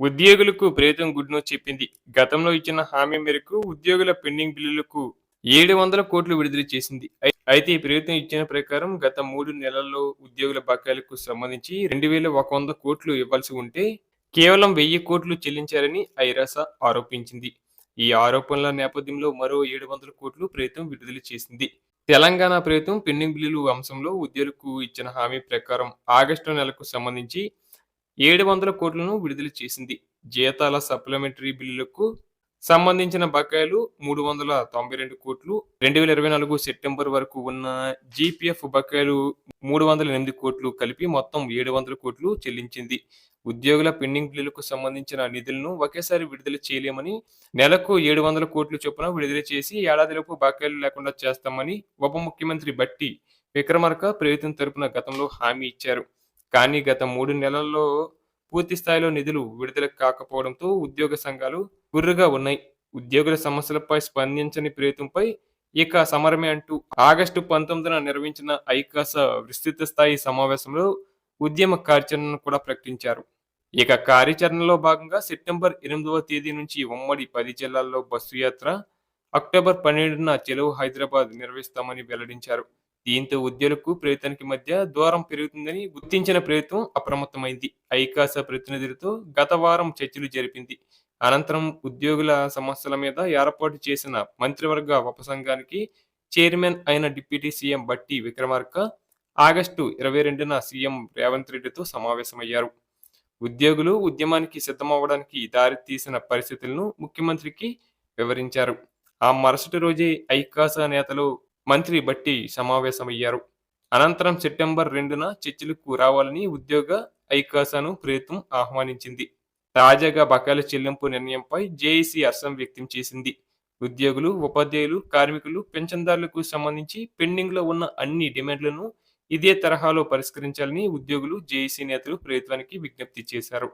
ఉద్యోగులకు ప్రభుత్వం good news చెప్పింది. గతంలో ఇచ్చిన హామీ మేరకు ఉద్యోగుల పెండింగ్ బిల్లులకు ఏడు వందల కోట్లు విడుదల చేసింది. అయితే ప్రభుత్వం ఇచ్చిన ప్రకారం గత మూడు నెలల్లో ఉద్యోగుల బకాయిలకు సంబంధించి రెండు వేల ఒక వంద కోట్లు ఇవ్వాల్సి ఉంటే కేవలం వెయ్యి కోట్లు చెల్లించారని ఐరాస ఆరోపించింది. ఈ ఆరోపణల నేపథ్యంలో మరో ఏడు వందల కోట్లు ప్రభుత్వం విడుదల చేసింది. తెలంగాణ ప్రభుత్వం పెండింగ్ బిల్లులు అంశంలో ఉద్యోగులకు ఇచ్చిన హామీ ప్రకారం ఆగస్టు నెలకు సంబంధించి ఏడు వందల కోట్లను విడుదల చేసింది. జీతాల సప్లిమెంటరీ బిల్లులకు సంబంధించిన బకాయిలు మూడు వందల తొంభై రెండు కోట్లు. రెండు వేల ఇరవై నాలుగు సెప్టెంబర్ వరకు ఉన్న జీపీఎఫ్ బకాయిలు మూడు వందల ఎనిమిది కోట్లు కలిపి మొత్తం ఏడు వందల కోట్లు చెల్లించింది. ఉద్యోగుల పెండింగ్ బిల్లులకు సంబంధించిన నిధులను ఒకేసారి విడుదల చేయలేమని నెలకు ఏడు వందల కోట్లు చొప్పున విడుదల చేసి ఏడాదిలోపు బకాయిలు లేకుండా చేస్తామని ఉప ముఖ్యమంత్రి బట్టి విక్రమార్క ప్రభుత్వం తరపున గతంలో హామీ ఇచ్చారు. కానీ గత మూడు నెలల్లో పూర్తి స్థాయిలో నిధులు విడుదల కాకపోవడంతో ఉద్యోగ సంఘాలు గుర్రుగా ఉన్నాయి. ఉద్యోగుల సమస్యలపై స్పందించని ప్రభుత్వంపై ఇక సమరమే అంటూ ఆగస్టు పంతొమ్మిదిన నిర్వహించిన ఐకాస విస్తృత స్థాయి సమావేశంలో ఉద్యమ కార్యాచరణను కూడా ప్రకటించారు. ఇక కార్యాచరణలో భాగంగా సెప్టెంబర్ ఎనిమిదవ తేదీ నుంచి ఉమ్మడి పది జిల్లాల్లో బస్సు యాత్ర అక్టోబర్ పన్నెండున చెలవు హైదరాబాద్ నిర్వహిస్తామని వెల్లడించారు. దీంతో ఉద్యోగులకు ప్రభుత్వానికి మధ్య దూరం పెరుగుతుందని గుర్తించిన ప్రభుత్వం అప్రమత్తమైంది. ఐకాస ప్రతినిధులతో గత వారం చర్చలు జరిపింది. అనంతరం ఉద్యోగుల సమస్యల మీద ఏర్పాటు చేసిన మంత్రివర్గ ఉపసంఘానికి చైర్మన్ అయిన deputy CM Bhatti Vikramarka August ఇరవై రెండున సీఎం రేవంత్ రెడ్డితో సమావేశమయ్యారు. ఉద్యోగులు ఉద్యమానికి సిద్ధమవ్వడానికి దారి తీసిన పరిస్థితులను ముఖ్యమంత్రికి వివరించారు. ఆ మరుసటి రోజే ఐకాస నేతలు మంత్రి బట్టి సమావేశమయ్యారు. అనంతరం సెప్టెంబర్ రెండున చర్చలకు రావాలని ఉద్యోగ ఐకాసాను ప్రభుత్వం ఆహ్వానించింది. తాజాగా బకాయిల చెల్లింపు నిర్ణయంపై జేఏసీ అర్సం వ్యక్తం చేసింది. ఉద్యోగులు ఉపాధ్యాయులు కార్మికులు పెన్షన్దారులకు సంబంధించి పెండింగ్లో ఉన్న అన్ని డిమాండ్లను ఇదే తరహాలో పరిష్కరించాలని ఉద్యోగులు జేఏసీ నేతలు ప్రభుత్వానికి విజ్ఞప్తి చేశారు.